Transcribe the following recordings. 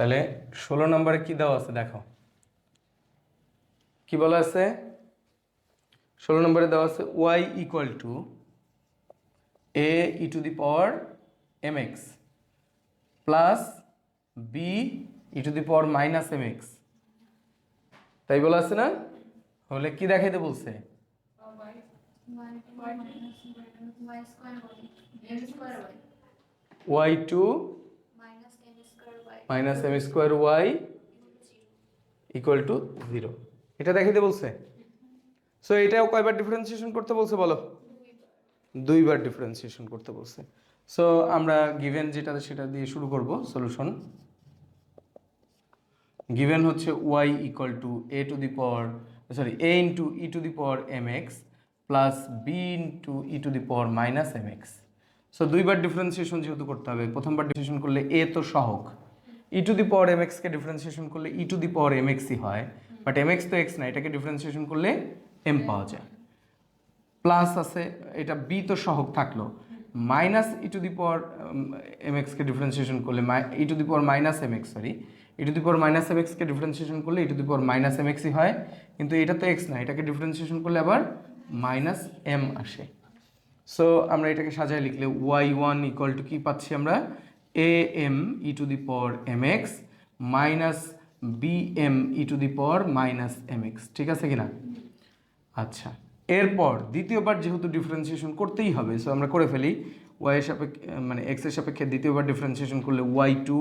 তাহলে ষোলো নম্বরে কি দেওয়া আছে দেখো। কি বলা আছে? ষোলো নম্বরে দেওয়া আছে Y equal to A E to the power M X plus B E to the power minus M X তাই বলা আছে না? হলে কি দেখাইতে বলছে? Y two minus M square Y equal to zero এটা দেখাইতে বলছে। সো এটাও কয়বার ডিফারেন্সিয়েশন করতে বলছে বলো? দুইবার ডিফারেন্সিয়েশন করতে বলছে। সো আমরা গিভেন যেটা সেটা দিয়ে শুরু করব সলিউশন গিভেন হচ্ছে Y equal to A to the power sorry A into E to the power M X plus B into E to the power minus M X so দুইবার differentiation যেহেতু করতে হবে, প্রথমবার ডিফারেন্সিয়েশন করলে এ তো সহক E to the power M এক্সকে differentiation করলে E to the power M এক্সই হয় বাট এম এক্স তো এক্স না, এটাকে ডিফারেন্সিয়েশন করলে এম পাওয়া যায়। প্লাস আছে, এটা বি তো সহক থাকল। Minus E to the power M এক্সকে ডিফারেন্সিয়েশন করলে E to the power minus M X sorry E to the power minus M এক্সকে ডিফারেন্সিয়েশন করলে E to the power minus M এক্সই হয়, কিন্তু এটা তো এক্স না, এটাকে ডিফারেন্সিয়েশন করলে আবার মাইনাস এম আসে। সো আমরা এটাকে সাজায় লিখলে ওয়াই ওয়ান ইকুয়াল টু কী পাচ্ছি আমরা? A m e to the power m x minus b m e to the power minus m x ঠিক আছে কি না আচ্ছা এরপর দ্বিতীয়বার যেহেতু ডিফারেন্সিয়েশন করতেই হবে সো আমরা করে ফেলি ওয়াই এর সাপেক্ষে মানে এক্সের সাপেক্ষে দ্বিতীয়বার ডিফারেন্সিয়েশন করলে ওয়াই টু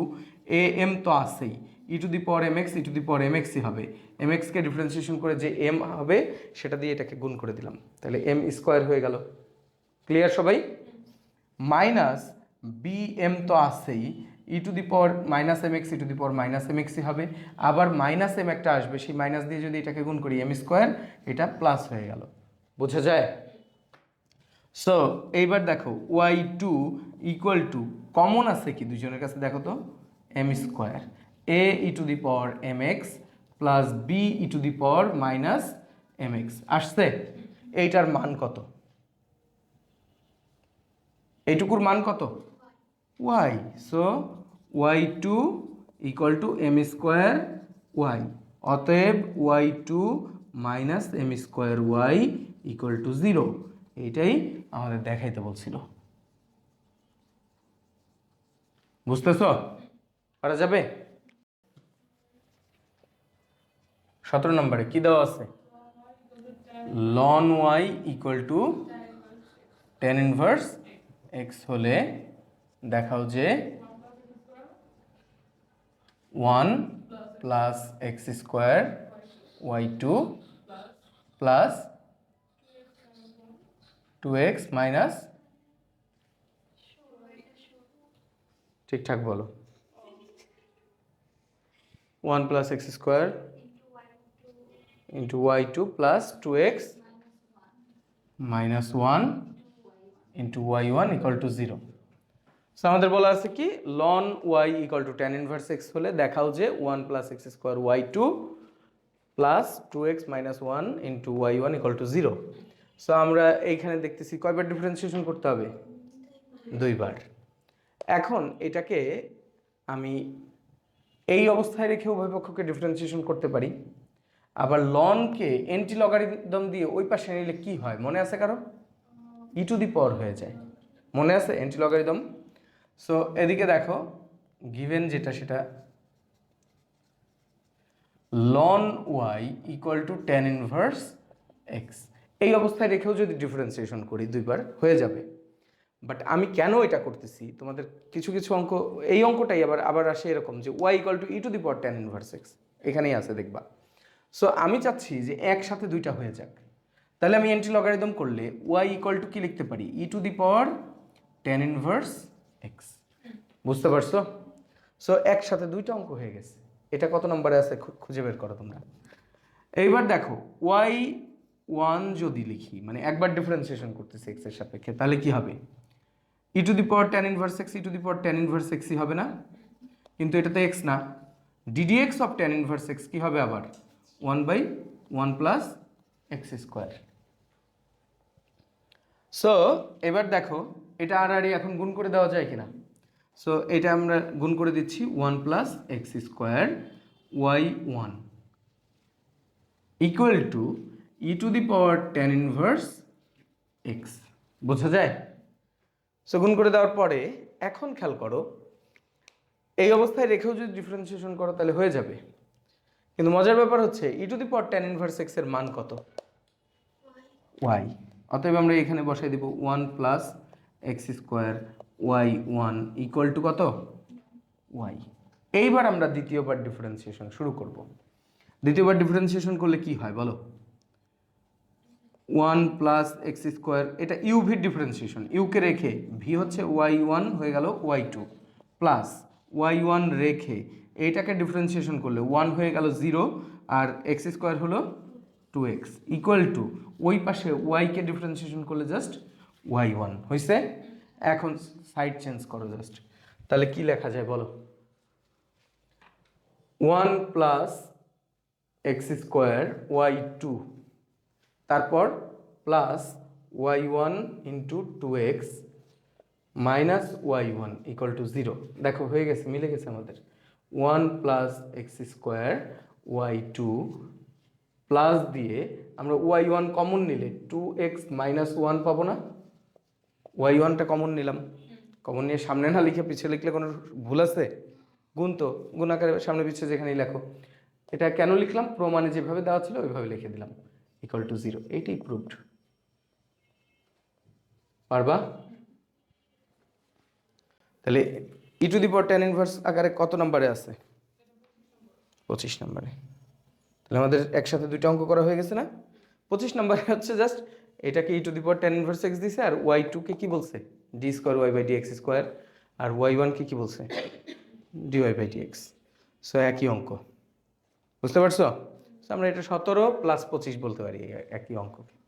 এ এম তো আসেই e to the power m x e to the power m এক্সই হবে এম এক্সকে ডিফারেন্সিয়েশন করে যে এম হবে, সেটা দিয়ে এটাকে গুণ করে দিলাম, তাহলে এম স্কোয়ার হয়ে গেল ক্লিয়ার সবাই? মাইনাস বি এম তো আসেই e to the power minus m x e to the power minus m এক্সই হবে। আবার মাইনাস এম একটা আসবে, সেই মাইনাস দিয়ে যদি এটাকে গুণ করি এম স্কোয়ার এটা প্লাস হয়ে গেল। বোঝা যায়? সো এইবার দেখো y two equal to common আছে কি দুজনের কাছে? দেখো তো m square a e to the power m x plus b e to the power minus m x আসছে? এইটার মান কত? এইটুকুর মান কত? Y. So y two equal to m square y. অতএব y two minus m square y equal to zero এইটাই আমাদের দেখাইতে বলছিল। বুঝতেছ? পারা যাবে? সতেরো নম্বরে কি দেওয়া আছে? Ln y equal to tan inverse x হলে দেখাও যে one plus x square y two plus two x minus ঠিকঠাক বলো। One plus x square into y two plus two x minus one into y one equal to zero so আমাদের বলা আছে কি ln y equal to tan inverse x হলে দেখাও যে one plus x square y two plus two x minus one into y one equal to zero so আমরা এইখানে দেখতেছি কয়বার ডিফারেন্সিয়েশন করতে হবে? দুইবার। এখন এটাকে আমি এই অবস্থায় রেখে উভয় পক্ষকে ডিফারেন্সিয়েশন করতে পারি। আবার লনকে এন্টি লগারিদম দিয়ে ওই পাশে নিলে কি হয়? মনে আছে কারও? ই টু দি পাওয়ার হয়ে যায়। মনে আছে? এন্টি লগারিদম সো এদিকে দেখো গিভেন যেটা সেটা ln y equal to tan inverse x এই অবস্থায় রেখেও যদি ডিফারেন্সিয়েশন করি, দুইবার, হয়ে যাবে। বাট আমি কেন এটা করতেছি? তোমাদের কিছু কিছু অঙ্ক, এই অঙ্কটাই আবার আবার আসে এরকম যে y equal to e to the power tan inverse x এখানেই আছে, দেখবা। সো আমি চাচ্ছি যে একসাথে দুইটা হয়ে যাক। তাহলে আমি এন্টি লগারিদম করলে ওয়াই ইকুয়াল টু কি লিখতে পারি? E to the power tan inverse x বুঝতে পারছ? সো একসাথে দুইটা অঙ্ক হয়ে গেছে। এটা কত নম্বরে আছে খুঁজে বের করো তোমরা। এইবার দেখো ওয়াই ওয়ান যদি লিখি মানে একবার ডিফারেন্সিয়েশন করতেছি এক্সের সাপেক্ষে, তাহলে কি হবে? E to the power tan inverse x e to the power tan inverse এক্সই হবে না। কিন্তু এটা তো এক্স না। D d x of tan inverse x কী হবে আবার? One by one plus x square so এবার দেখো এটা আর আর এখন গুণ করে দেওয়া যায় কিনা? সো এটা আমরা গুণ করে দিচ্ছি one plus x square y one equal to e to the power tan inverse x বোঝা যায়? সো গুণ করে দেওয়ার পরে এখন খেয়াল করো এই অবস্থায় রেখেও যদি ডিফারেন্সিয়েশন করো তাহলে হয়ে যাবে। কিন্তু মজার ব্যাপার হচ্ছে e to the power tan inverse এক্সের মান কত? ওয়াই অতএব আমরা এখানে বসাই দিব one plus x square y one equal to কত? ওয়াই। এইবার আমরা দ্বিতীয়বার ডিফারেন্সিয়েশন শুরু করব। দ্বিতীয়বার ডিফারেন্সিয়েশন করলে কি হয় বলো? ওয়ান প্লাস এক্স স্কোয়ার, এটা ইউ ভির ডিফারেন্সিয়েশন ইউকে রেখে ভি হচ্ছে ওয়াই ওয়ান, হয়ে গেল y two. Plus y one রেখে এইটাকে ডিফারেন্সিয়েশন করলে ওয়ান হয়ে গেল জিরো, আর এক্স স্কোয়ার হলো টু এক্স ইকুয়াল টু ওই পাশে ওয়াইকে ডিফারেন্সিয়েশন করলে জাস্ট ওয়াই ওয়ান হয়েছে এখন সাইড চেঞ্জ করো জাস্ট তাহলে কি লেখা যায় বলো? One plus x square y two তারপর plus y one into two x minus y one equal to zero দেখো, হয়ে গেছে, মিলে গেছে আমাদের। One plus x square y two plus দিয়ে আমরা ওয়াই ওয়ান কমন নিলে টু এক্স মাইনাস ওয়ান পাবো না। ওয়াই ওয়ানটা কমন নিলাম। কমন নিয়ে সামনে না লিখে পিছিয়ে লিখলে কোনো ভুল আছে? গুণ তো গুণ আকারে সামনে পিছিয়ে যেখানেই লেখো। এটা কেন লিখলাম? প্রমাণে যেভাবে দেওয়া ছিল ওইভাবে লিখে দিলাম। ইকুয়াল টু জিরো এইটাই প্রুভড পারবা? তাহলে e to the power tan inverse আকারে কত নম্বরে আছে? পঁচিশ নম্বরে। তাহলে আমাদের একসাথে দুইটা অঙ্ক করা হয়ে গেছে না? পঁচিশ নম্বরে হচ্ছে জাস্ট এটাকে e to the power tan inverse x দিছে আর ওয়াই টুকে কী বলছে? D square y by d x square R y ওয়ানকে কী বলছে? D y by d x so একই অঙ্ক। বুঝতে পারছ? আমরা এটা সতেরো প্লাস পঁচিশ বলতে পারি একই অঙ্ককে।